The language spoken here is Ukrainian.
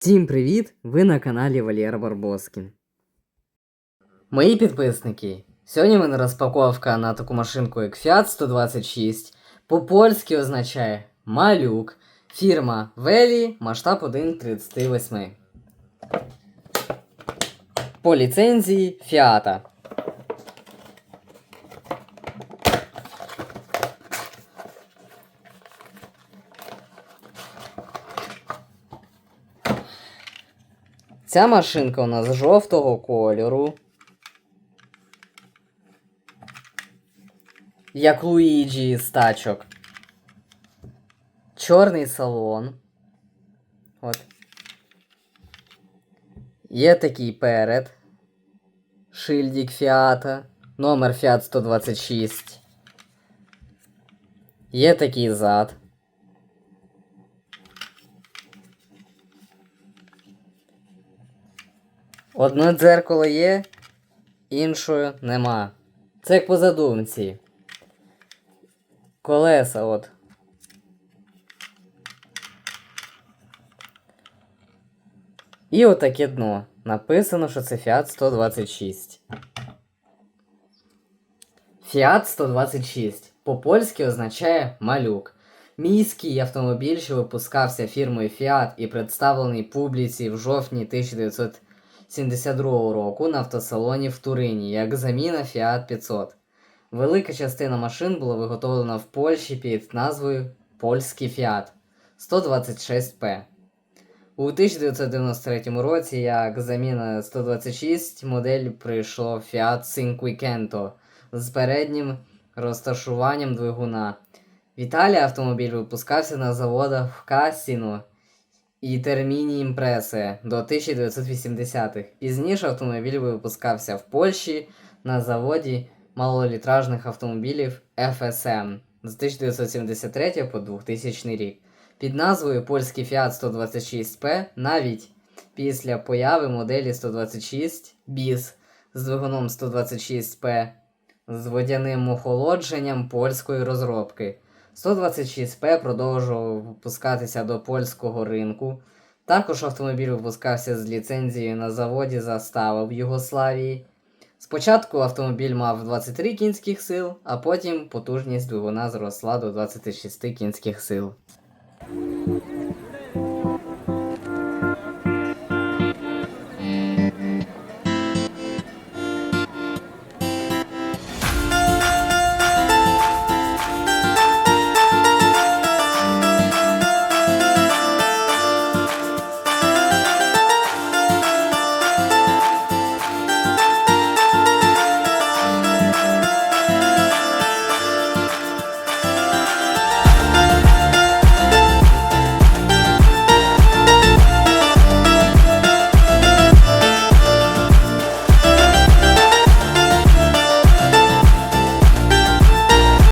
Всім привіт! Ви на каналі Валєр Барбоскін. Мої підписники. Сьогодні мене розпаковка на таку машинку як Fiat 126. По-польськи означає малюк. Фірма Велі, масштаб 1,38. По ліцензії Фіата. Ця машинка у нас жовтого кольору. Як Луїджі з тачок. Чорний салон. От. Є такий перед. Шильдик Фіата. Номер Фіат 126. Є такий зад. Одне дзеркало є, іншої нема. Це як по задумці. Колеса от. І отаке дно. Написано, що це Fiat 126. Fiat 126 по-польськи означає малюк. Міський автомобіль, що випускався фірмою Fiat і представлений публіці в жовтні 1972 року на автосалоні в Турині як заміна Fiat 500. Велика частина машин була виготовлена в Польщі під назвою Польський Fiat 126P. У 1993 році, як заміна 126, модель прийшло Fiat Cinquecento з переднім розташуванням двигуна. В Італії автомобіль випускався на заводах в Касіно і Терміні Імпресе до 1980-х. Пізніше автомобіль випускався в Польщі на заводі малолітражних автомобілів FSM з 1973 по 2000 рік. Під назвою Польський Fiat 126P навіть після появи моделі 126 BIS з двигуном 126P з водяним охолодженням польської розробки. 126P продовжував випускатися до польського ринку. Також автомобіль випускався з ліцензією на заводі Застава в Югославії. Спочатку автомобіль мав 23 кінських сил, а потім потужність двигуна зросла до 26 кінських сил.